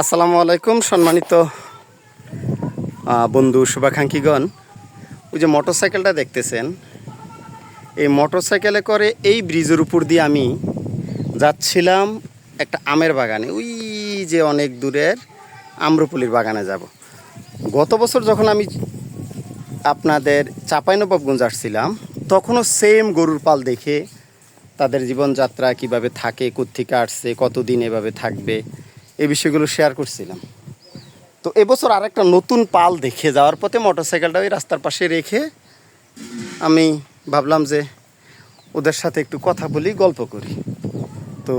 আসসালামু আলাইকুম, সম্মানিত বন্ধু শুভাকাঙ্ক্ষীগণ। ওই যে মোটরসাইকেলটা দেখতেছেন, এই মোটরসাইকেলে করে এই ব্রিজের উপর দিয়ে আমি যাচ্ছিলাম একটা আমের বাগানে। ওই যে অনেক দূরের আম্রপুলির বাগানে যাব। গত বছর যখন আমি আপনাদের চাঁপাইনবাবগঞ্জ আসছিলাম, তখনও সেম গরুর পাল দেখে তাদের জীবনযাত্রা কীভাবে থাকে, কোত্থেকে আসছে, কতদিন এভাবে থাকবে এই বিষয়গুলো শেয়ার করছিলাম। তো এবছর আরেকটা নতুন পাল দেখে যাওয়ার পথে মোটরসাইকেলটা ওই রাস্তার পাশে রেখে আমি ভাবলাম যে ওদের সাথে একটু কথা বলি, গল্প করি। তো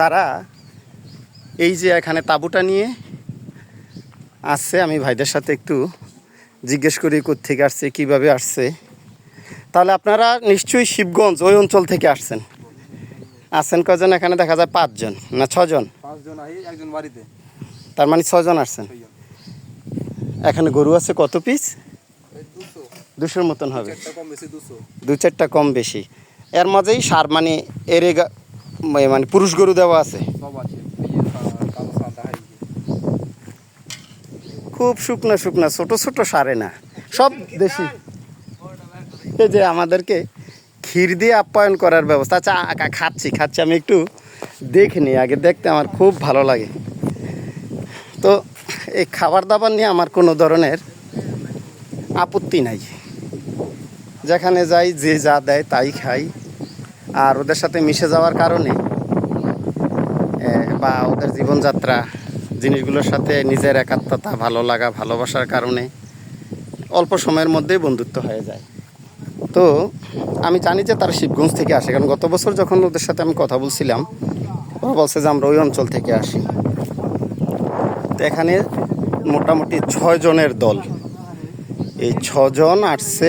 তারা এই যে এখানে তাঁবুটা নিয়ে আসছে, আমি ভাইদের সাথে একটু জিজ্ঞেস করি, কোত্থেকে আসছে, কীভাবে আসছে। তাহলে আপনারা নিশ্চয়ই শিবগঞ্জ ওই অঞ্চল থেকে আসছেন। আসছেন কজন এখানে দেখা যায় পাঁচজন না ছজন? পাঁচজন আহি একজন বাড়িতে। তার মানে ছজন আসছেন। এখানে গরু আছে কত পিস দুশোর মতন হবে। দু চারটা কম বেশি এর মাঝেই সার মানে এরে মানে পুরুষ গরু দেওয়া আছে। খুব শুকনো শুকনো ছোট ছোট সারে না। সব দেশি। এই যে আমাদেরকে ক্ষীর দিয়ে আপ্যায়ন করার ব্যবস্থা। আচ্ছা খাচ্ছি খাচ্ছি, আমি একটু দেখিনি আগে দেখতে আমার খুব ভালো লাগে। তো এই খাবার দাবার নিয়ে আমার কোনো ধরনের আপত্তি নাই। যেখানে যাই, যে যা দেয় তাই খাই। আর ওদের সাথে মিশে যাওয়ার কারণে বা ওদের জীবনযাত্রা, জিনিসগুলোর সাথে নিজের একাত্মতা, ভালো লাগা, ভালোবাসার কারণে অল্প সময়ের মধ্যেই বন্ধুত্ব হয়ে যায়। তো আমি জানি যে তারা শিবগঞ্জ থেকে আসে, কারণ গত বছর যখন ওদের সাথে আমি কথা বলছিলাম, ওরা বলছে যে আমরা ওই অঞ্চল থেকে আসি। তো এখানে মোটামুটি জনের দল। এই ছজন আসছে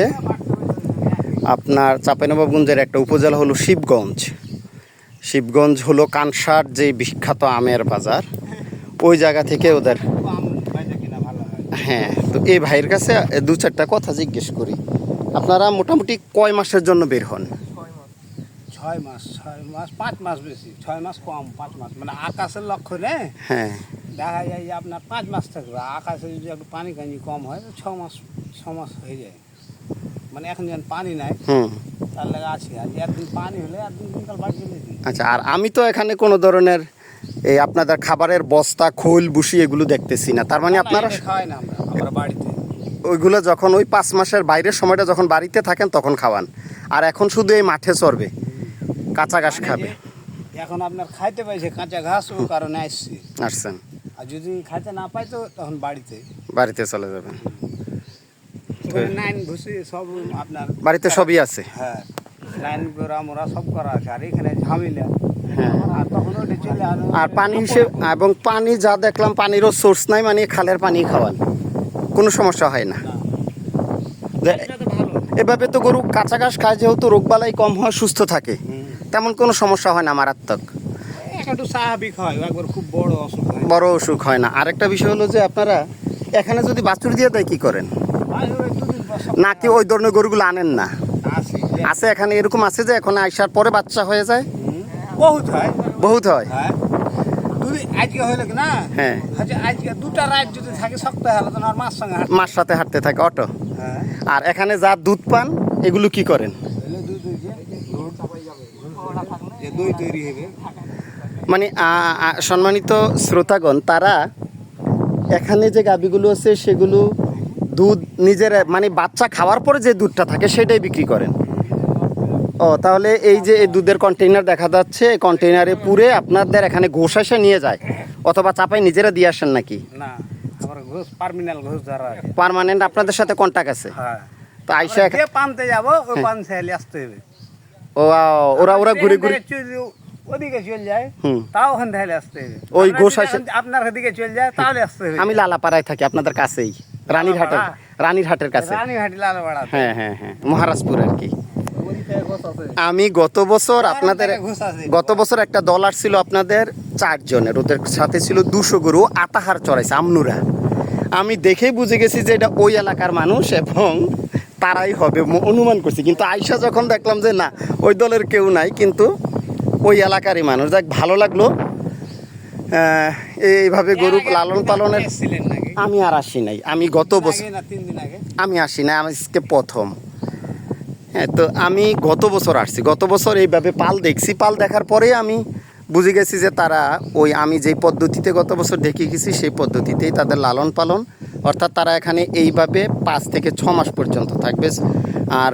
আপনার চাঁপাইনবাবগঞ্জের একটা উপজেলা হলো শিবগঞ্জ। শিবগঞ্জ হলো কানসার যে বিখ্যাত আমের বাজার, ওই জায়গা থেকে ওদের হ্যাঁ তো এই ভাইয়ের কাছে দু চারটা কথা জিজ্ঞেস করি। আপনারা মোটামুটি কয় মাসের জন্য বের হন? ছয় মাস ছয় মাস পাঁচ মাস বেশি ছয় মাস কম পাঁচ মাস। মানে আকাশের লক্ষ্য নে হ্যাঁ। দেখা যায় যে আপনার পাঁচ মাস থাকবে। আকাশে যদি একটু পানি কানি কম হয় ছ মাস ছ মাস হয়ে যায়। মানে এখন যেন পানি নাই তার লাগে আছি। আর একদিন পানি হলে একদিন দিনকাল বাড়ি চলে আচ্ছা আর আমি তো এখানে কোনো ধরনের এই আপনাদের খাবারের বস্তা খোল বুসি এগুলো দেখতেছি না। তার মানে আপনারা খাওয়াই না ওইগুলো যখন ওই পাঁচ মাসের বাইরের সময়টা যখন বাড়িতে থাকেন তখন খাওয়ান। আর এখন শুধু এই মাঠে চড়বে কাঁচা ঘাস খাবে। এখন আপনার খাইতে পাইছে কাঁচা ঘাস ও কারণে আসছি। আসছেন। আর যদি খাইতে না পাই তো তখন বাড়িতে। বাড়িতে চলে যাবেন। সব আপনার বাড়িতে সবই আছে। হ্যাঁ লাইন গোড়া মোড়া সব করা আছে আর এখানে ঝামেলা। হ্যাঁ। আর পানি হিসেবে এবং পানি যা দেখলাম পানিরও সোর্স নাই মানে খালের পানি খাওয়ান। কোনো সমস্যা হয় না। এভাবে তো গরু কাঁচা ঘাস খায় যেহেতু রোগবালাই কম হয় সুস্থ থাকে। তেমন কোনো সমস্যা হয় না মারাত্মক। স্বাভাবিক হয় একবার খুব বড় অসুখ হয়। বড় অসুখ হয় না। আরেকটা বিষয় হলো যে আপনারা এখানে যদি বাছুর দিয়ে দেয় কি করেন? নাকি ওই ধরনের গরুগুলো আনেন না? আছে এখানে এরকম আছে যে এখন আইসার পরে বাচ্চা হয়ে যায়? বহুত হয়। বহুত হয়। আজকে হইল কি না? হ্যাঁ। আচ্ছা আজকে দুটা রাত যদি থাকে শক্ত হলে তো আর মার সঙ্গে সাথে হাঁটতে থাকে অটো। হ্যাঁ। আর এখানে যা দুধ পান এগুলো কি করেন? মানে সম্মানিত শ্রোতাগণ তারা এখানে যে গাবিগুলো আছে সেগুলো দুধ নিজের মানে বাচ্চা খাওয়ার পরে যে দুধটা থাকে সেটাই বিক্রি করেন। ও তাহলে এই যে এই দুধের কন্টেইনার দেখা যাচ্ছে এই কন্টেইনারে পুরে আপনাদের এখানে ঘোষ এসে নিয়ে যায় অথবা চাপাই নিজেরা দিয়ে আসেন নাকি? না ঘুষ ঘুষ পার্মানেন্ট আপনাদের সাথে কন্ট্যাক্ট আছে? হ্যাঁ। তো আইসা পানতে যাব ওই হ্যাঁ। পান খেয়ালি আসতে হবে। ও ওরা ওরা ঘুরে ঘুরে ওদিকে চলে যায় তাও ওখান থেকে আসতে হবে। ওই এখন আপনার দিকে চলে যায় তাহলে আসতে হবে। আমি লালাপাড়ায় থাকি আপনাদের কাছেই। রানীরহাটের লালাপাড়া? রানীরহাটের কাছে। রানীহাটি লালবাড়া হ্যাঁ হ্যাঁ হ্যাঁ। মহারাজপুর আর কি। ওদিকে ঘোষ আমি গত বছর আপনাদের গত বছর একটা দল আসছিল আপনাদের চারজনের ওদের সাথে ছিল দুশো গরু আতাহার চড়াইছে আমনুরা। আমি দেখেই বুঝে গেছি যে এটা ওই এলাকার মানুষ এবং তারাই হবে অনুমান করছি। কিন্তু আইসা যখন দেখলাম যে না ওই দলের কেউ নাই কিন্তু ওই এলাকারই মানুষ। দেখ ভালো লাগল। এইভাবে গরু লালন পালনের আমি আর আসি নাই। আমি গত বছর না তিন দিন আগে? আমি আসি না আমি আজকে প্রথম। হ্যাঁ তো আমি গত বছর আসছি। গত বছর এইভাবে পাল দেখছি। পাল দেখার পরে আমি বুঝে গেছি যে তারা ওই আমি যেই পদ্ধতিতে গত বছর দেখে গেছি, সেই পদ্ধতিতেই তাদের লালন পালন। অর্থাৎ তারা এখানে এইভাবে পাঁচ থেকে ছ মাস পর্যন্ত থাকবে। আর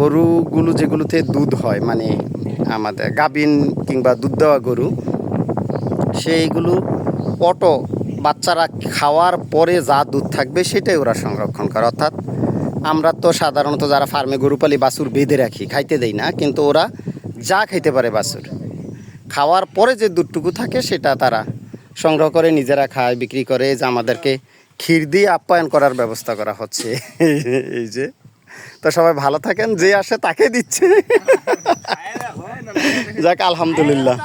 গরুগুলো যেগুলোতে দুধ হয় মানে আমাদের গাবিন কিংবা দুধ দেওয়া গরু, সেইগুলো অটো বাচ্চারা খাওয়ার পরে যা দুধ থাকবে সেটাই ওরা সংরক্ষণ করে। অর্থাৎ আমরা তো সাধারণত যারা ফার্মে গরু পালি বাছুর বেঁধে রাখি, খাইতে দেই না, কিন্তু ওরা যা খাইতে পারে বাছুর। খাওয়ার পরে যে দুধটুকু থাকে সেটা তারা সংগ্রহ করে, নিজেরা খায়, বিক্রি করে, যে আমাদেরকে ক্ষীর দিয়ে আপ্যায়ন করার ব্যবস্থা করা হচ্ছে। এই যে। তো সবাই ভালো থাকেন, যে আসে তাকে দিচ্ছে। যাক, আলহামদুলিল্লাহ।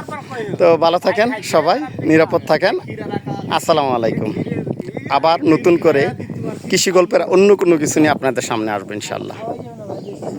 তো ভালো থাকেন সবাই, নিরাপদ থাকেন। আসসালামু আলাইকুম। আবার নতুন করে কৃষি গল্পের অন্য কোনো কিছু নিয়ে আপনাদের সামনে আসব ইনশাল্লাহ